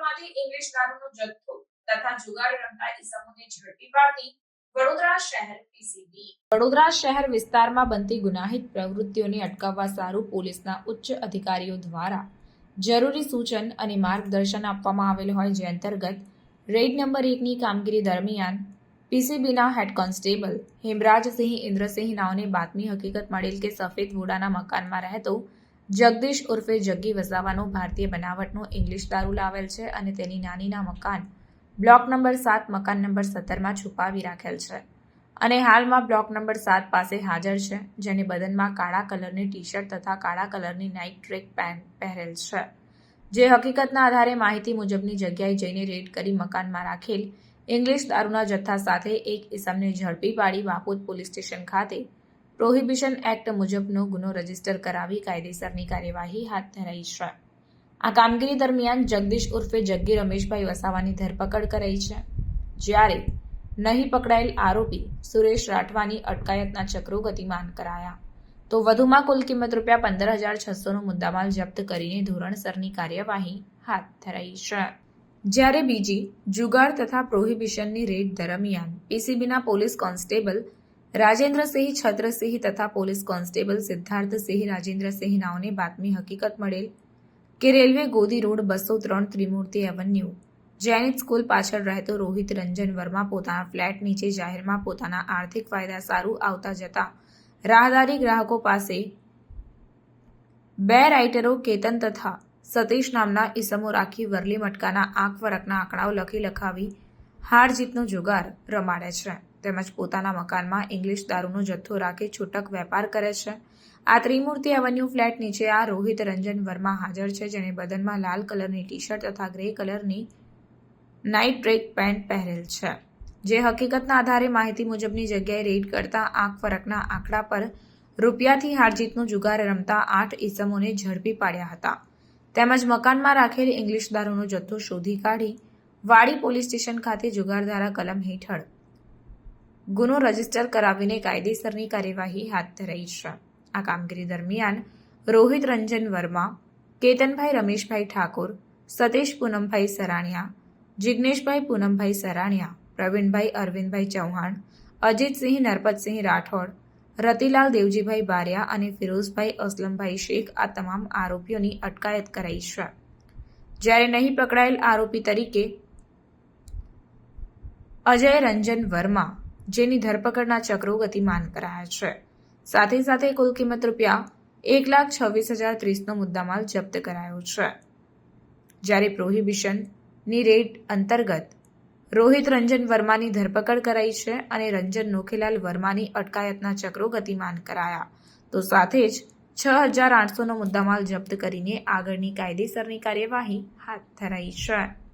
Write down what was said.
ગોડાઉનમાંથી English દારૂનો જથ્થો તથા જુગાર રમતા ઇસમોને ઝડપી પાડતી વડોદરા શહેર વિસ્તારમાં બનતી ગુનાહિત પ્રવૃત્તિઓને અટકાવવા સારું પોલીસના ઉચ્ચ અધિકારીઓ દ્વારા જરૂરી સૂચન અને માર્ગદર્શન આપવામાં આવેલ હોય જે અંતર્ગત રેડ નંબર એકની કામગીરી દરમિયાન પીસીબીના હેડ કોન્સ્ટેબલ હેમરાજસિંહ ઇન્દ્રસિંહ નાઓને બાતમી હકીકત મળેલ કે સફેદ વોડાના મકાનમાં રહેતો જગદીશ ઉર્ફે જગ્ગી વસાવાનો ભારતીય બનાવટનો ઇંગ્લિશ દારૂ લાવેલ છે અને તેની નાનીના મકાન બ્લોક નંબર સાત, મકાન નંબર સત્તરમાં છુપાવી રાખેલ છે. અને હાલમાં બ્લોક નંબર સાત પાસે હાજર છે, જેને બદનમાં કાળા કલરની ટી શર્ટ તથા કાળા કલરની નાઇટ ટ્રેક પેન્ટ પહેરેલ છે. જે હકીકતના આધારે માહિતી મુજબની જગ્યાએ જઈને રેડ કરી મકાનમાં રાખેલ ઇંગ્લિશ દારૂના જથ્થા સાથે એક ઇસમને ઝડપી પાડી વાપોદ પોલીસ સ્ટેશન ખાતે પ્રોહિબિશન એક્ટ મુજબનો ગુનો રજિસ્ટર કરાવી કાયદેસરની કાર્યવાહી હાથ ધરાઈ છે. આ કામગીરી દરમિયાન જગદીશ ઉર્ફે જગ્ગી રમેશભાઈ વસાવાની ધરપકડ કરાઈ છે. જ્યારે નહીં પકડાયેલ આરોપી સુરેશ રાઠવાની અટકાયતના ચક્રો ગતિમાન કરાયા. તો વધુમાં કુલ કિંમત રૂપિયા પંદર હજાર છસોનો મુદ્દામાલ જપ્ત કરીને ધોરણસરની કાર્યવાહી હાથ ધરાઈ છે. જ્યારે બીજી જુગાર તથા પ્રોહિબિશનની રેડ દરમિયાન પીસીબીના પોલીસ કોન્સ્ટેબલ રાજેન્દ્રસિંહ છત્રસિંહ તથા પોલીસ કોન્સ્ટેબલ સિદ્ધાર્થસિંહ રાજેન્દ્રસિંહ નાઓને બાતમી હકીકત મળેલ કે રેલવે ગોદી રોડ બસો ત્રણ ત્રિમૂર્તિ એવન્યુ. જૈનિક સ્કૂલ પાછળ રહેતો રોહિત રંજન વર્મા પોતાના ફ્લેટ નીચે જાહેરમાં પોતાના આર્થિક ફાયદા સારું આવતા જતા રાહદારી ગ્રાહકો પાસે બે રાઇટરો કેતન તથા સતીશ નામના ઈસમો રાખી વરલી મટકાના આંખ ફરકના આંકડાઓ લખી લખાવી હાર જીતનો જુગાર રમાડે છે. તેમજ પોતાના મકાનમાં ઇંગ્લિશ દારૂનો જથ્થો રાખી છૂટક વેપાર કરે છે. આ ત્રિમૂર્તિ એવન્યુ ફ્લેટ નીચે આ રોહિત રંજન વર્મા હાજર છે, જેણે બદનમાં લાલ કલરની ટી શર્ટ તથા ગ્રે કલરની નાઇટ ટ્રેક પેન્ટ પહેરેલ છે. જે હકીકતના આધારે માહિતી મુજબની જગ્યાએ રેડ કરતા આંખ ફરકના આંકડા પર રૂપિયાથી હારજીતનું જુગાર રમતા આઠ ઈસમોને ઝડપી પાડ્યા હતા. તેમજ મકાનમાં રાખેલ ઇંગ્લિશ દારૂનો જથ્થો શોધી કાઢી વાડી પોલીસ સ્ટેશન ખાતે જુગારધારા કલમ હેઠળ ગુનો રજિસ્ટર કરાવીને કાયદેસરની કાર્યવાહી હાથ ધરાઈ છે. આ કામગીરી દરમિયાન રોહિત રંજન વર્મા, કેતનભાઈ રમેશભાઈ ઠાકોર, સતીશ પૂનમભાઈ સરાણિયા, જિગ્નેશભાઈ પૂનમભાઈ સરાણિયા, પ્રવીણભાઈ અરવિંદભાઈ ચૌહાણ, અજીતસિંહ નરપતસિંહ રાઠોડ, રતિલાલ દેવજીભાઈ બારિયા અને ફિરોઝભાઈ અસલમભાઈ શેખ આ તમામ આરોપીઓની અટકાયત કરાઈ છે. જ્યારે નહીં પકડાયેલ આરોપી તરીકે અજય રંજન વર્મા જેની ધરપકડના ચક્રો ગતિમાન કરાયા છે. સાથે સાથે કુલ કિંમત રૂપિયા એક લાખ છવ્વીસ હજાર ત્રીસનો મુદ્દામાલ જપ્ત કરાયો છે. જ્યારે પ્રોહિબિશનની રેડ અંતર્ગત રોહિત રંજન વર્માની ધરપકડ કરાઈ છે અને રંજન નોખીલાલ વર્માની અટકાયતના ચક્રો ગતિમાન કરાયા, તો સાથે જ છ હજાર આઠસોનો મુદ્દામાલ જપ્ત કરીને આગળની કાયદેસરની કાર્યવાહી હાથ ધરાઈ છે.